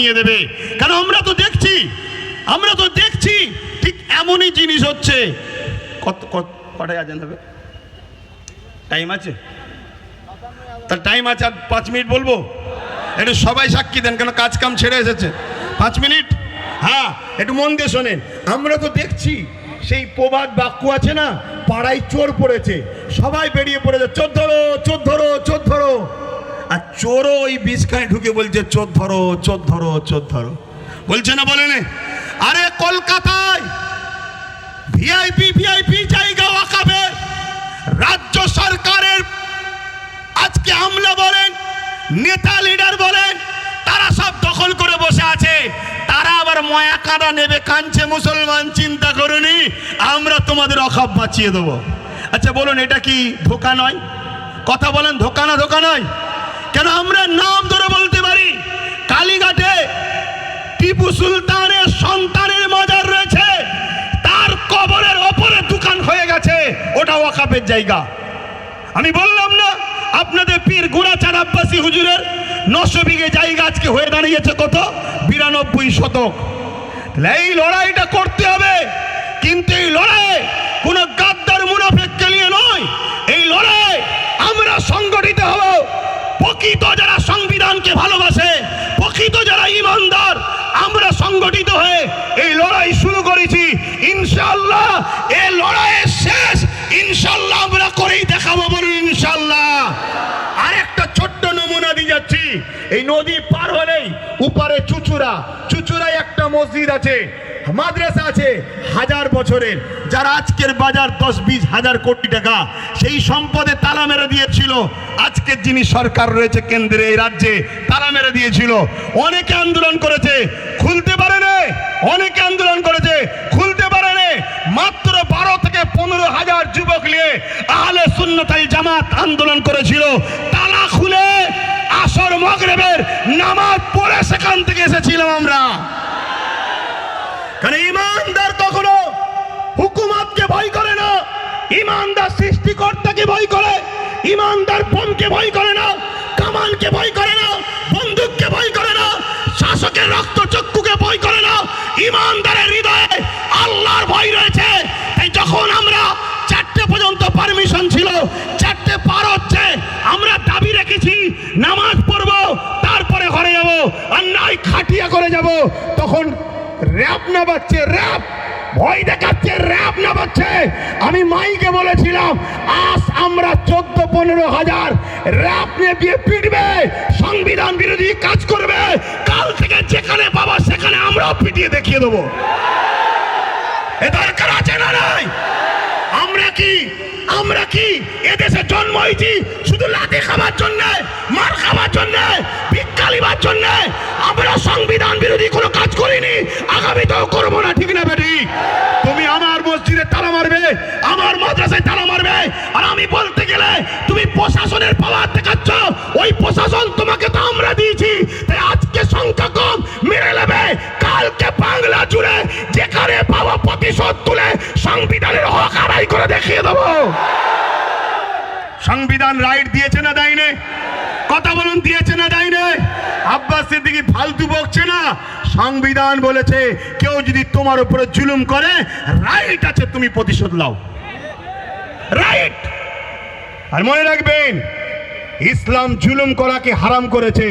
নিয়ে দেবে। কারণ আমরা তো দেখছি, আমরা তো দেখছি, ঠিক এমনই জিনিস হচ্ছে। কত কটায় আজান হবে? টাইম আছে? তার টাইম আছে, আর পাঁচ মিনিট বলব? একটু সবাই সাক্ষী দেন, কেন কাজ কাম ছেড়ে এসেছে। পাঁচ মিনিট? হ্যাঁ একটু মন দিয়ে শোনেন। আমরা তো দেখছি, সেই প্রবাদ বাক্য আছে না? পাড়ায় চোর পড়েছে। সবাই বেরিয়ে পড়েছে, চোর ধরো চোর ধরো চোর ধরো। আর চোরও ওই বিছখায় ঢুকে বলছে, চোর ধরো চোর ধরো চোর ধরো। বলছে না বলে আরে কলকাতায় ভিআইপি ভিআইপি জায়গা ওয়াকাবে রাজ্য সরকারের আজকে আমলা বলেন, নেতা লিডার বলেন, তারা সব দখল করে বসে আছে। তারা আবার ময়া কাঁদা নেবে কাঞ্চে মুসলমান, চিন্তা করুনি, আমরা তোমাদের অখাপ বাঁচিয়ে দেবো। আচ্ছা বলুন, এটা কি ধোকা নয়? কথা বলেন, ধোকা না ধোকা নয়? কেন আমরা নাম ধরে বলতে পারি? কালীঘাটে টিপু সুলতানের সন্তানের মাজার রয়েছে। তার কবরের ওপরে দোকান হয়ে গেছে। ওটা ওয়াকাপের জায়গা। আমি বললাম না, আপনাদের পীর গোড়াচার আব্বাসী হুজুরের নশো বিঘে জায়গা আজকে হয়ে দাঁড়িয়েছে কত? বিরানব্বই শতক। এই লড়াইটা করতে হবে। কিন্তু এই লড়াই কোনো গাদ্দার মুনাফেককে নিয়ে নয় এই লড়াই আমরা সংগঠিত হব প্রকৃত যারা সংবিধানকে ভালোবাসে প্রকৃত যারা ইমানদার আমরা সংগঠিত হয়ে এই লড়াই শুরু করেছি ইনশাআল্লাহ এই লড়াইয়ের শেষ, ইনশাআল্লাহ আমরা করেই দেখাবো বলুন ইনশাআল্লাহ। আরেকটা ছোট্ট নমুনা দিয়ে যাচ্ছি। এই নদী পার হলেই উপারে চুচুড়া, চুচুড়ায় একটা মসজিদ আছে, মাদ্রাসা আছে, হাজার বছরের। যারা আজকের বাজার দশ, বিশ হাজার কোটি টাকা। সেই সম্পদে তালা মেরে দিয়েছিল। আজকের যিনি সরকার রয়েছে কেন্দ্রে, এই রাজ্যে তালা মেরে দিয়েছিল। অনেকে আন্দোলন করেছে, খুলতে পারে না, অনেকে আন্দোলন করেছে খুলতে পারে না মাত্র বারো থেকে পনেরো হাজার যুবক নিয়ে আহলে সুন্নতাল জামাত আন্দোলন করেছিল। তালা খুলে আসর মগরেবের নামাজ পড়ে সেখান থেকে এসেছিলাম আমরা। কারণ ইমানদার কখনো হুকুমাতকে ভয় করে না, ইমানদার সৃষ্টিকর্তাকে ভয় করে, ইমানদার বোমকে ভয় করে না কামানকে ভয় করে চারটে পার হচ্ছে। আমরা দাবি রেখেছি, নামাজ পড়ব, তারপরে ঘরে যাব, আর নাই খাটিয়া করে যাব। তখন র্যাপ না বাচ্চে র্যাপ ভয় দেখাচ্ছে র্যাপ না বাচ্চে আমি মাইকে বলেছিলাম, আজ আমরা চোদ্দ, পনেরো হাজার র্যাপ নিয়ে দিয়ে পিটবে, সংবিধান বিরোধী কাজ করবে। কাল থেকে যেখানে পাবা, সেখানে আমরাও পিটিয়ে দেখিয়ে দেবো। এ দরকার আছে না নাই? আমরা কি আমরা কি? এদেশে জন্ম হয়েছি শুধু লাঠি খাবার জন্য, মার খাবার জন্য ভিক্ষালিবার জন্য। আমরা সংবিধান বিরোধী কোনো কাজ করিনি, আগামীতেও করব না, ঠিক না বেটি? আদায় করে দেখিয়ে দেবো। সংবিধান রাইট দিয়েছে না দেয়নি? কথা বলুন, দিয়েছে না দেয়নি? আব্বাস সিদ্দিকি ফালতু বকছে না? সংবিধান বলেছে, কেউ যদি তোমার উপরে জুলুম করে, রাইট আছে, তুমি প্রতিশোধ লাও রাইট! আর মনে রাখবেন, ইসলাম জুলুম করাকে হারাম করেছে।